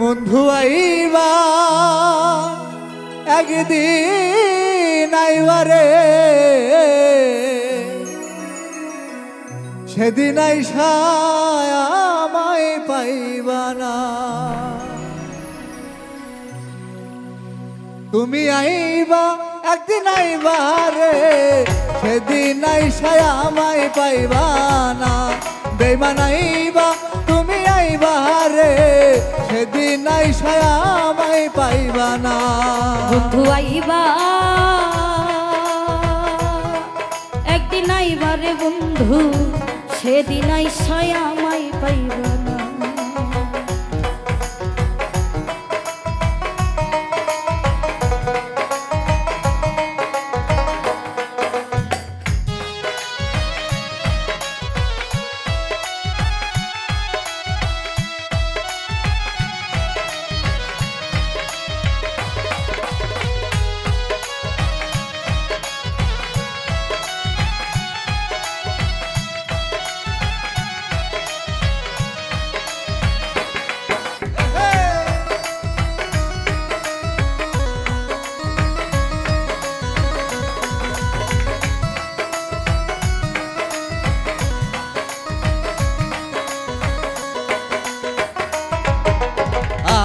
বন্ধু আইবা, একদিন আইবারে সেদিন আইসায় পাইবা না। তুমি আইবা, একদিন আইবা রে। সেদিন আইসায় আমায় পাইবা না। বেমান আইবা তুমি আইবা রে সেদিন আইসায় আমায় পাইবা না। বন্ধু আইবা, একদিন আইবা রে বন্ধু, সেদিন আইসায় আমায় পাইবা না।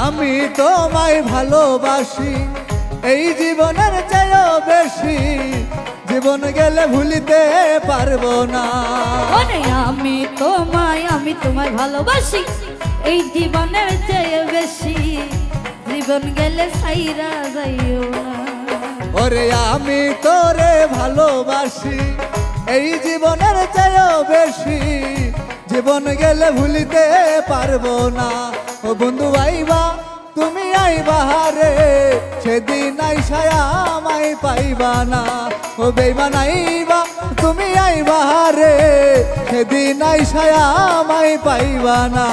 আমি তোমায় ভালোবাসি এই জীবনের চেয়েও বেশি। জীবন গেলে ভুলিতে পারব না। আমি তোমায় আমি তোমায় ভালোবাসি এই জীবনের চেয়ে বেশি। জীবন গেলে সাইরা যাইও না। ওরে আমি তোরে ভালোবাসি এই জীবনের চেয়েও বেশি। জীবন গেলে ভুলিতে পারব না। ও বন্ধু আইবা, তুমি আইবা রে সেদিন আইসায় আমায় পাইবা না। ও বেইমান আইবা, তুমি আইবা রে সেদিন আইসায় আমায় পাইবা না।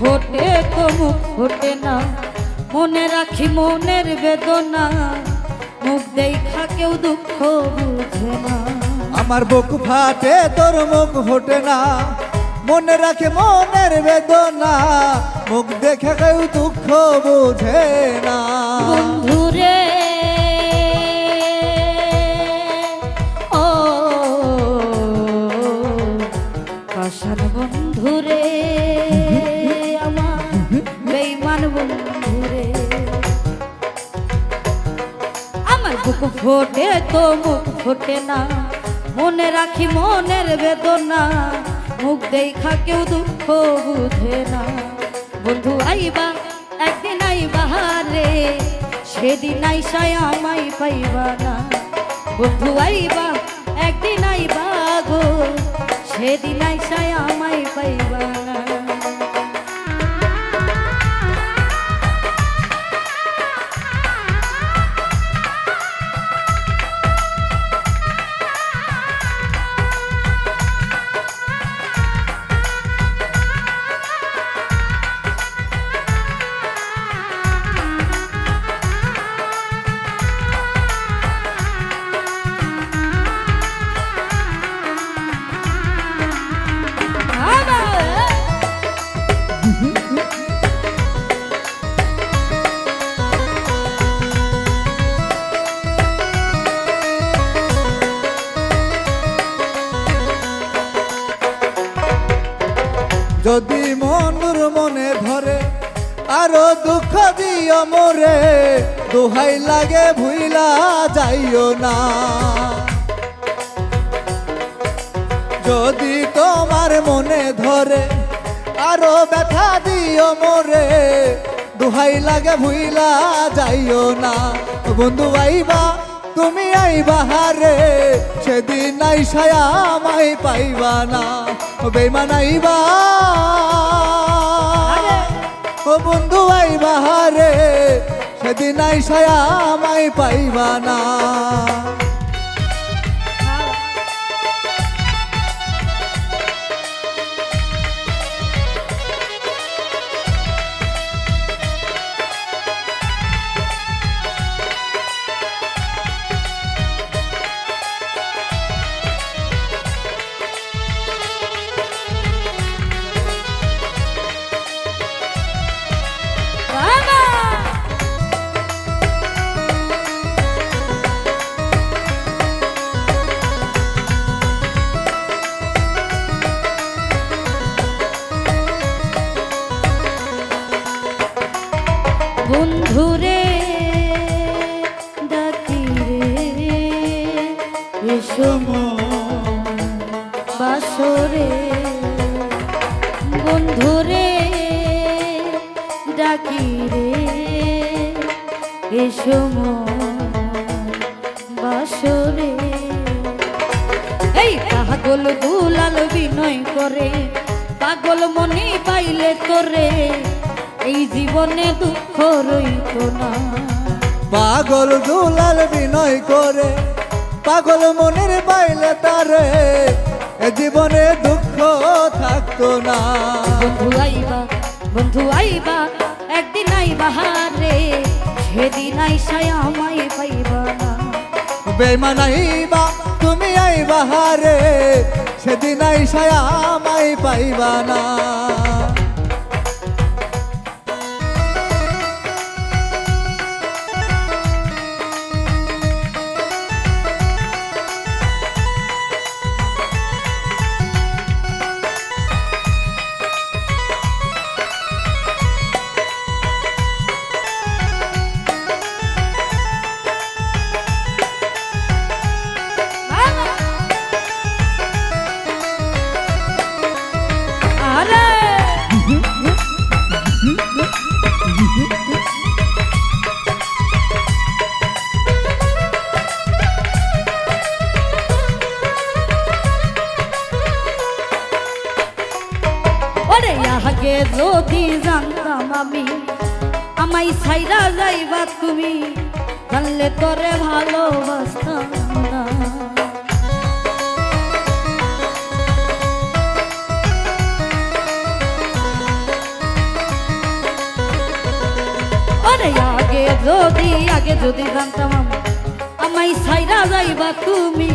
মুখ তবু ঘটে না। মনে রাখি মনের বেদনা। মুখ দেখা কেউ দুঃখ বুঝে না। আমার বুক ফাটে, তোর মুখ ফোটে না। মনে রাখে মনের বেদনা। মুখ দেখে কেউ দুঃখ বুঝে না। বুক ফোটে তো মুখ ফোটে না। মনে রাখি মনের বেদনা, মুখ দেখা কেউ দুঃখ বুঝে না। বন্ধু, আইবা, একদিন আইবা রে সেদিন আইসায় আমায় পাইবা না। বন্ধু, আইবা, একদিন আইবা গো, সেদিন আইসায় আমায় পাইবা মনুর মনে ধরে, আরও দুঃখ দিও মোরে। দোহাই লাগে ভুইলা যাইও না। যদি তোমার মনে ধরে, আরও ব্যথা দিও মোরে। দোহাই লাগে ভুইলা যাইও না। বন্ধু, আইবা, তুমি আই বাহারে সেদিন নাই ছায়া আমায় পাইবা না। ও বেমান আইবা। ও বন্ধু আই বাহারে সেদিন আই সায়া আমায় পাইবা না। বাসরে বন্ধুরে ডাকি রে, এসো বাসরে। এই পাগল দুলাল বিনয় করে, পাগল মনে পাইলে তোরে, এই জীবনে দুঃখ রইত না। পাগল দুলাল বিনয় করে, পাগল মনের পাইলে তারে এ জীবনে দুঃখ থাকতো না। বন্ধু আইবা বন্ধু আইবা একদিন আইবা হারে। সেদিন আইসায় আমায় পাইবা না। বেমান আইবা তুমি আইবা হারে। সেদিন আইসায় আমায় পাইবা না। আগে যদি জানতাম আমি আমাই ছাইরা যাইবা তুমি জানলে তোরে ভালোবাসতাম না। আগে যদি আগে যদি জানতাম আমি, আমায় ছাইরা যাইবা তুমি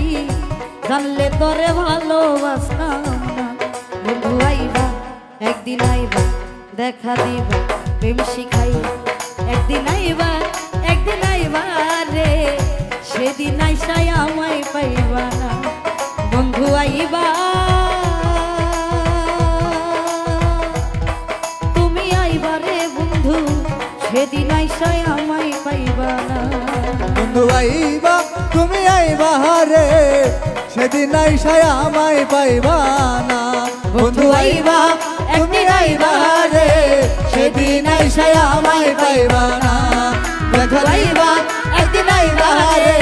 জানলে তোরে ভালোবাসতাম না। বন্ধু আইবা একদিন আইবা দেখা দিবা প্রেম শিখাই একদিন আইবা একদিন আইবা রে সেদিন আইসাই আমায় পাইবা না। বন্ধু আইবা। তুমি আইবা রে বন্ধু সেদিন আইসাই আমায় পাইবা না। বন্ধু আইবা তুমি আইবা রে সেদিন আইসায় আমায় পাইবা না। বন্ধু আইবা তুমি আইবা হারে সেদিন আইসায় আমায় পাইবা না। দেখা আইবা একদিন আইবা হারে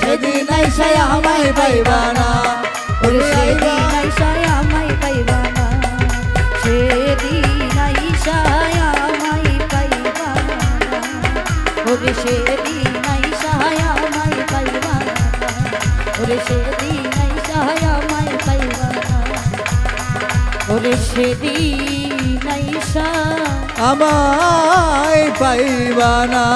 সেদিন আইসায় আমায় পাইবা না। ওরে সেদিন আইসায় আমায় পাইবা না। সেদিন আইসায় আমায় পাইবা না। সেদিন ওরে সেদিন আমায় পাইবা না।